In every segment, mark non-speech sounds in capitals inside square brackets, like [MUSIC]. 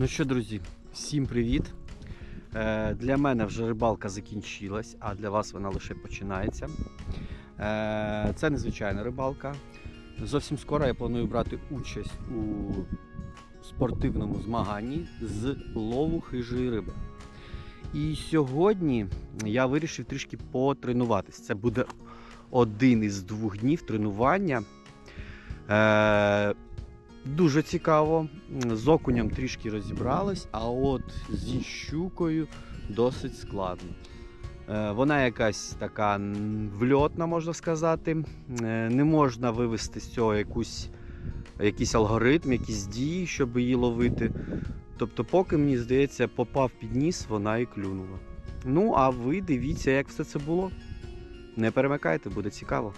Ну що, друзі, всім привіт. Е, для мене вже рибалка закінчилась, а для вас вона лише починається. Е, це незвичайна рибалка. Зовсім скоро я планую брати участь у спортивному змаганні з лову хижої риби. І сьогодні я вирішив трішки потренуватись. Це буде один із двох днів тренування. Е, Дуже цікаво. З окунем трішки розібрались, а от зі щукою досить складно. Е, Вона якась така вльотна, можна сказати. Е, Не можна вивести з цього якусь, якийсь алгоритм, якісь дії, щоб її ловити. Тобто, поки мені здається, попав під ніс, вона і клюнула. Ну, а ви дивіться, як все це було. Не перемикайте, буде цікаво.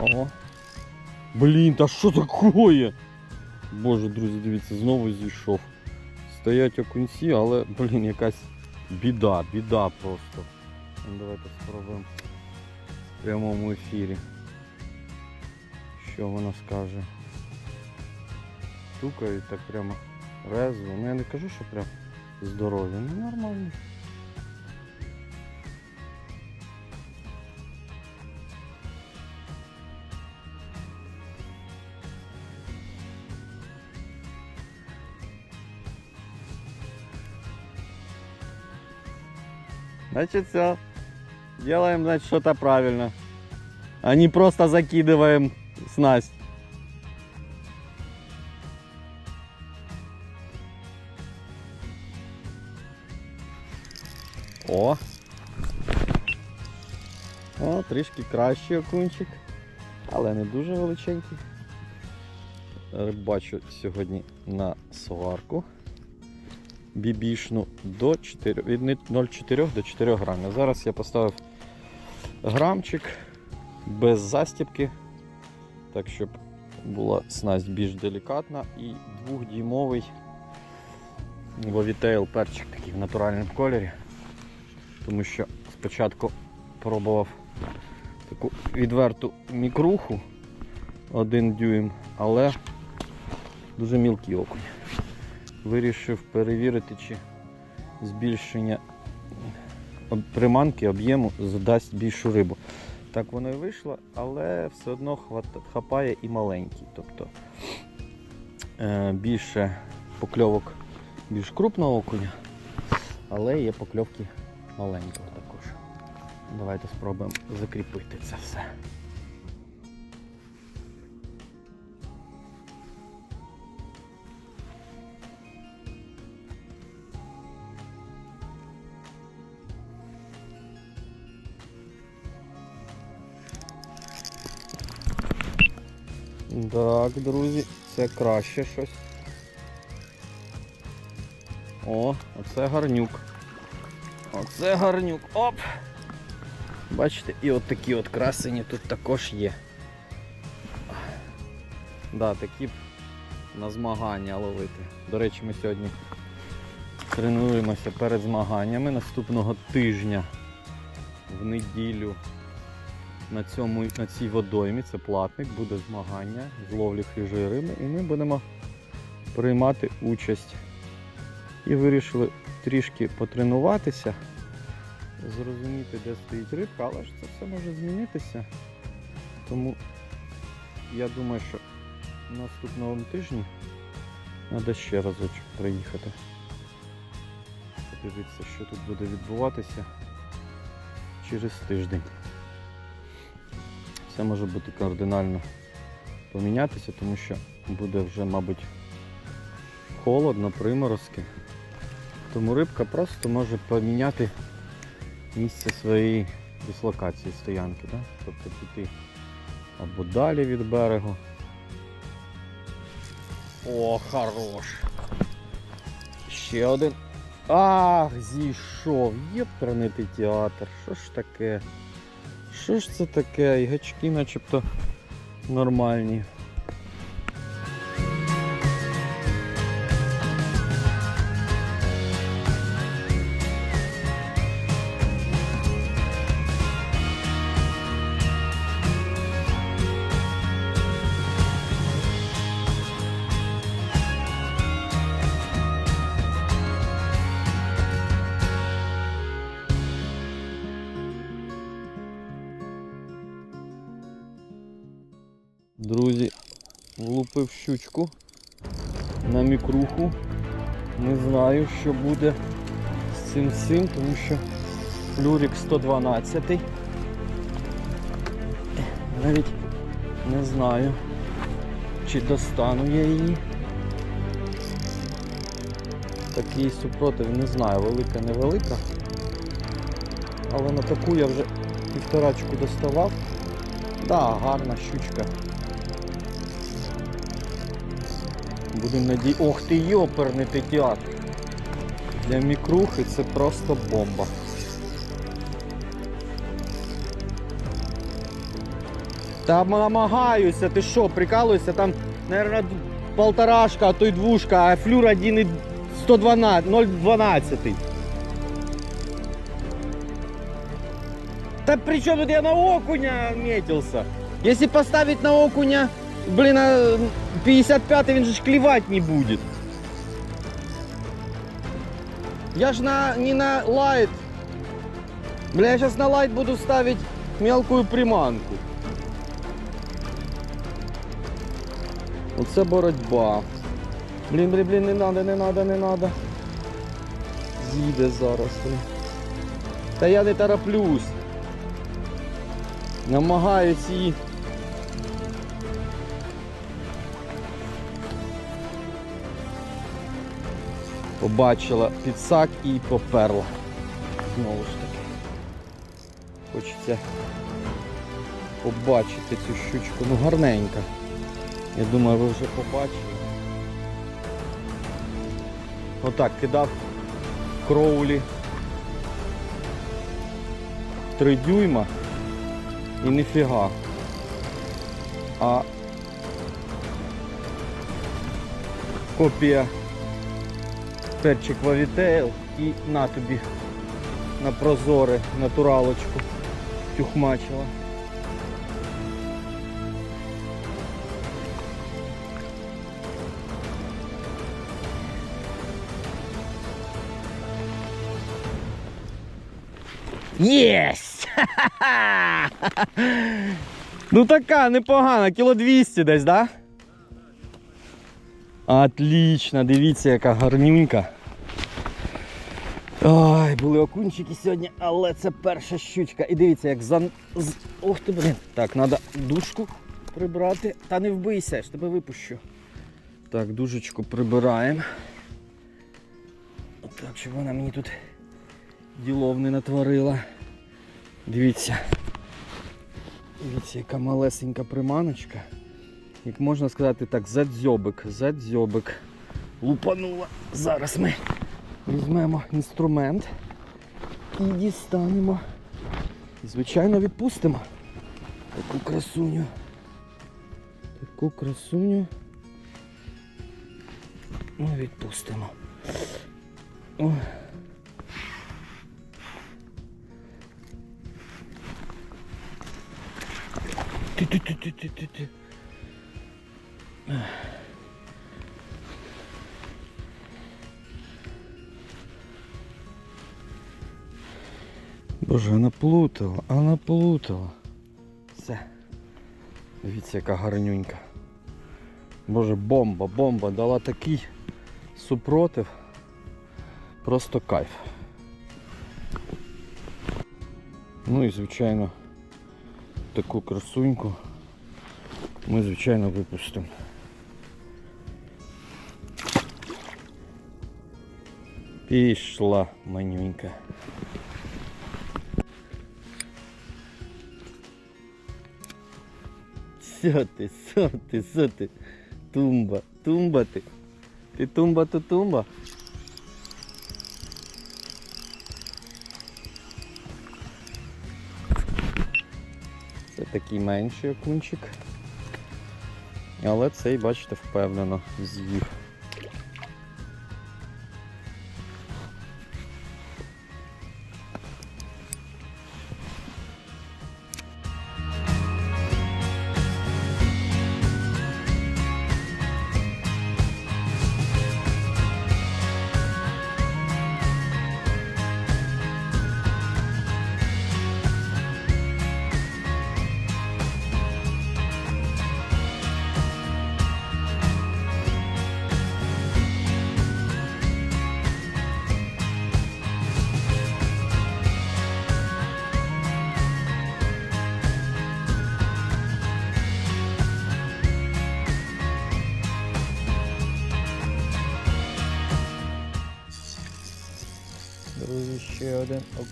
Ого. Блін, та що таке? Боже, друзі, дивіться, знову зійшов. Стоять окунці, але, блін, якась біда, біда просто. Ну, Давайте спробуємо в прямому ефірі. Що вона скаже? Стукають так прямо резво. Ну я не кажу, що прям здорові, ну нормально. Значит все. Делаем, значит, что-то правильно. А не просто закидываем снасть. О! О, трішки кращий окунчик, але не дуже величенький. Рибачу сьогодні на сварку бібішну до 4, від 0,4 до 4 грамів. Зараз я поставив грамчик без застіпки, так щоб була снасть більш делікатна і двохдіймовий Вовітейл перчик такий в натуральному кольорі. Тому що спочатку пробував таку відверту мікруху один дюйм, але дуже мілкий окунь вирішив перевірити, чи збільшення приманки об'єму задасть більшу рибу. Так воно і вийшло, але все одно хапає і маленький. Тобто е, більше покльовок більш крупного окуня, але є покльовки маленького також. Давайте спробуємо закріпити це все. Так, друзі, це краще щось. О, оце гарнюк. Оце гарнюк. Оп! Бачите, і от такі от красені тут також є. Да, такі на змагання ловити. До речі, ми сьогодні тренуємося перед змаганнями наступного тижня в неділю на, цьому, на цій водоймі, це платник, буде змагання з ловлі хижої риби, і ми будемо приймати участь. І вирішили трішки потренуватися, зрозуміти, де стоїть рибка, але ж це все може змінитися. Тому я думаю, що наступного тижні треба ще разочок приїхати. Подивитися, що тут буде відбуватися через тиждень все може бути кардинально помінятися, тому що буде вже, мабуть, холодно, приморозки. Тому рибка просто може поміняти місце своєї дислокації стоянки. Да? Тобто піти або далі від берегу. О, хорош! Ще один. Ах, зійшов! Єптранитий театр. Що ж таке? Що ж це таке? І гачки начебто нормальні. Купив щучку на мікруху. Не знаю, що буде з цим всім, тому що флюрик 112. Навіть не знаю, чи достану я її. Такий супротив, не знаю, велика, невелика. Але на таку я вже півторачку доставав. Да, гарна щучка. Будемо наді... Ох ти йоперний театр. Для мікрухи це просто бомба. Та намагаюся, ти що, прикалуєшся, там, наверное, полторашка, а то й двушка, а флюр 1 112, 0,12. Да при чем тут я на окуня метился? Если поставить на окуня, блин, а 55-й він же ж клевать не будет. Я ж на, не на лайт. Бля, я сейчас на лайт буду ставить мелкую приманку. Оце боротьба. Блін, блін, блін, не надо, не надо, не надо. З'їде зараз. блін. Та я не тороплюсь. Намагаюсь її. Побачила підсак і поперла. Знову ж таки. Хочеться побачити цю щучку. Ну гарненька. Я думаю, ви вже побачили. Отак кидав кроулі 3 дюйма і ніфіга. А копія перчик Вавітейл і на тобі на прозоре натуралочку тюхмачила. Єсть! [LAUGHS] ну така непогана, кіло 200 десь, да? Отлично, дивіться, яка гарнюнька. Ой, були окунчики сьогодні, але це перша щучка. І дивіться, як за. Ох ти, блин. Так, треба дужку прибрати. Та не вбийся, я ж тебе випущу. Так, дужечку прибираємо. Так, щоб вона мені тут ділов не натворила. Дивіться. Дивіться, яка малесенька приманочка. Як можна сказати так, задзьобик, задзьобик. Лупанула. Зараз ми візьмемо інструмент і дістанемо. І, звичайно, відпустимо таку красуню. Таку красуню. Ми відпустимо. Ой. Ти, Боже, вона плутала, вона плутала. Все. Дивіться, яка гарнюнька. Боже, бомба, бомба, дала такий супротив. Просто кайф. Ну і звичайно таку красуньку ми звичайно випустимо. Пішла манюнька. Що ти, що ти, що ти? Тумба, тумба ти. Ти тумба, то тумба. Це такий менший окунчик. Але цей, бачите, впевнено з'їв.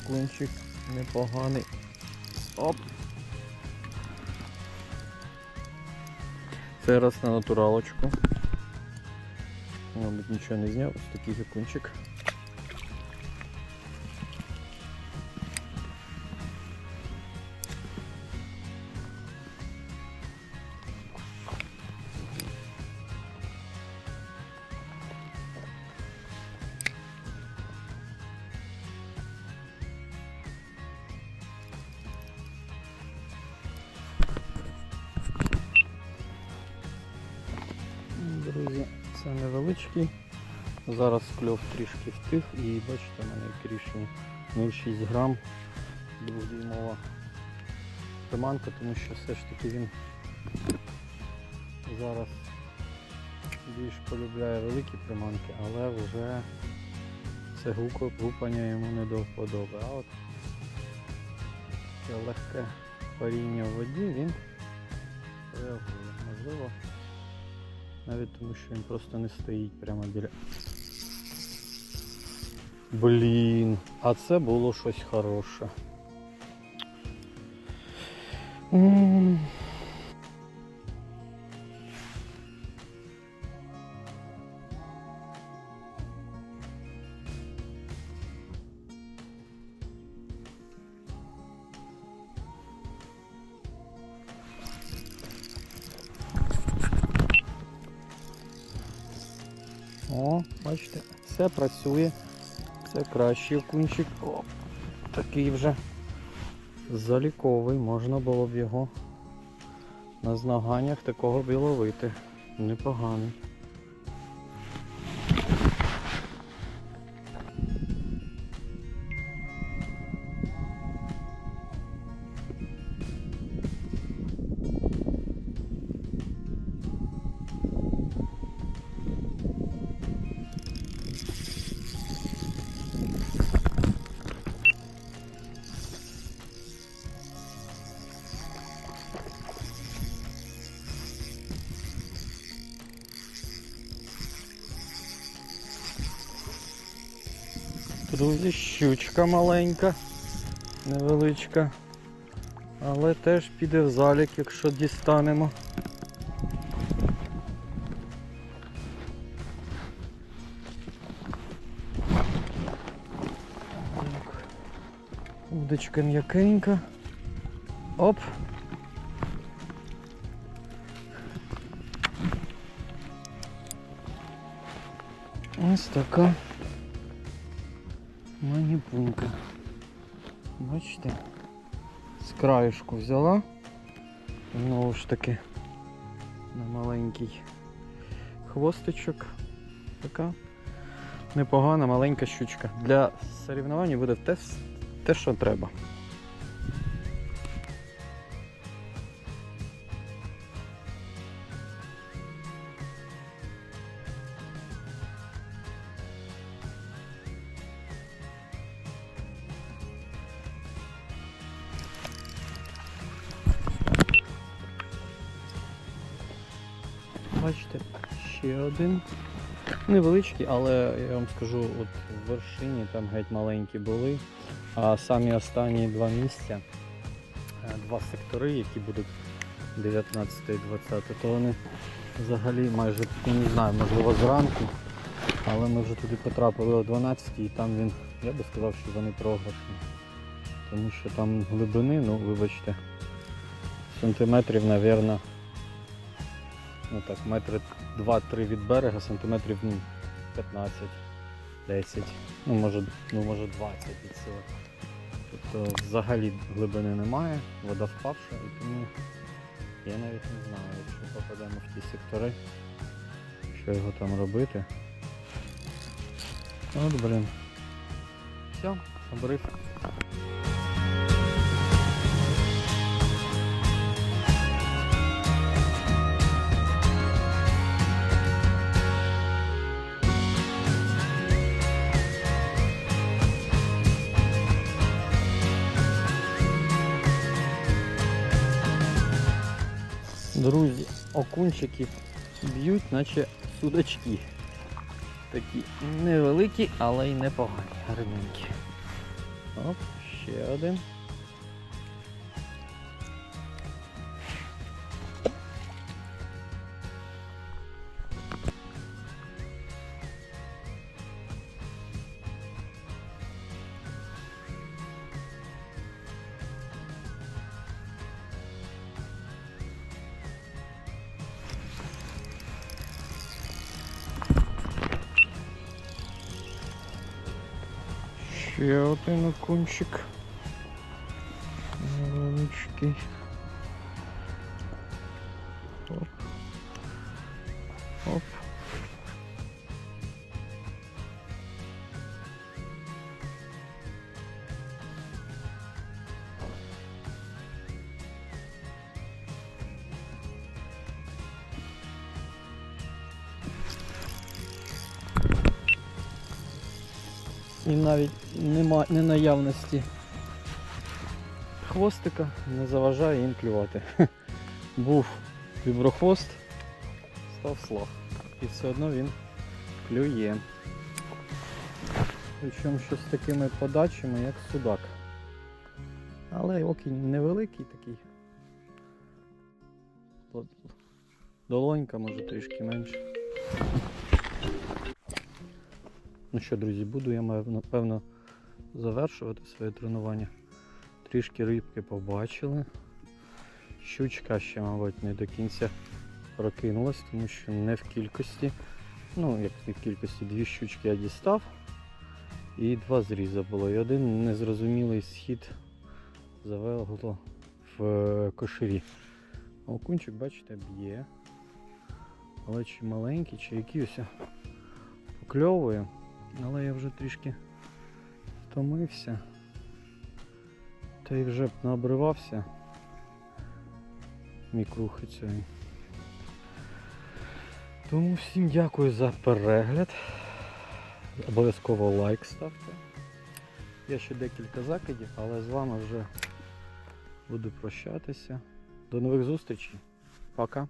Окунчик непоганий. Оп. Це раз на натуралочку. Мабуть, нічого не зняв, ось такий окунчик. Невеличкий. Зараз кльов трішки втих і бачите, в мене крішні 0,6 грам двохдюймова приманка, тому що все ж таки він зараз більш полюбляє великі приманки, але вже це гупання йому не до вподоби. А от таке легке паріння в воді він реагує. Можливо, навіть тому, що він просто не стоїть прямо біля. Блін, а це було щось хороше. М. все працює. Це кращий окунчик. О, такий вже заліковий, можна було б його на змаганнях такого б і ловити. Непоганий. Друзі, щучка маленька, невеличка. Але теж піде в залік, якщо дістанемо. Так. Удочка м'якенька. Оп. Ось така маніпунька. Бачите? З краюшку взяла. Знову ж таки на маленький хвостичок. Така непогана маленька щучка. Для соревнувань буде те, те що треба. Бачите, ще один. Невеличкий, але я вам скажу, от в вершині там геть маленькі були. А самі останні два місця, е, два сектори, які будуть 19 і 20, то вони взагалі майже, ну, не знаю, можливо зранку. Але ми вже туди потрапили о 12 і там він, я би сказав, що вони програшні. Тому що там глибини, ну вибачте, сантиметрів, мабуть, ну так, метри 2-3 від берега, сантиметрів ну, 15, 10, ну може, ну може 20 від сили. Тобто взагалі глибини немає, вода впавша і тому я навіть не знаю, якщо попадемо в ті сектори, що його там робити. От блін. Все, обрив. Окунчики б'ють, наче судачки. Такі невеликі, але й непогані, гарненькі. Оп, ще один. Ще один окунчик. Невеличкий. І навіть нема не наявності хвостика не заважає їм клювати. [LAUGHS] Був віброхвост, став слаг. І все одно він клює. Причому що з такими подачами, як судак. Але окінь невеликий такий. Долонька може трішки менше. Ну що, друзі, буду я напевно завершувати своє тренування. Трішки рибки побачили. Щучка ще, мабуть, не до кінця прокинулась, тому що не в кількості. Ну, як в кількості, дві щучки я дістав і два зріза було. І один незрозумілий схід завело в е, кошері. Окунчик, бачите, б'є. Але чи маленький, чи якийсь покльовує. Але я вже трішки втомився. Та й вже б наобривався мікрухи цієї. Тому всім дякую за перегляд. Обов'язково лайк ставте. Є ще декілька закидів, але з вами вже буду прощатися. До нових зустрічей. Пока.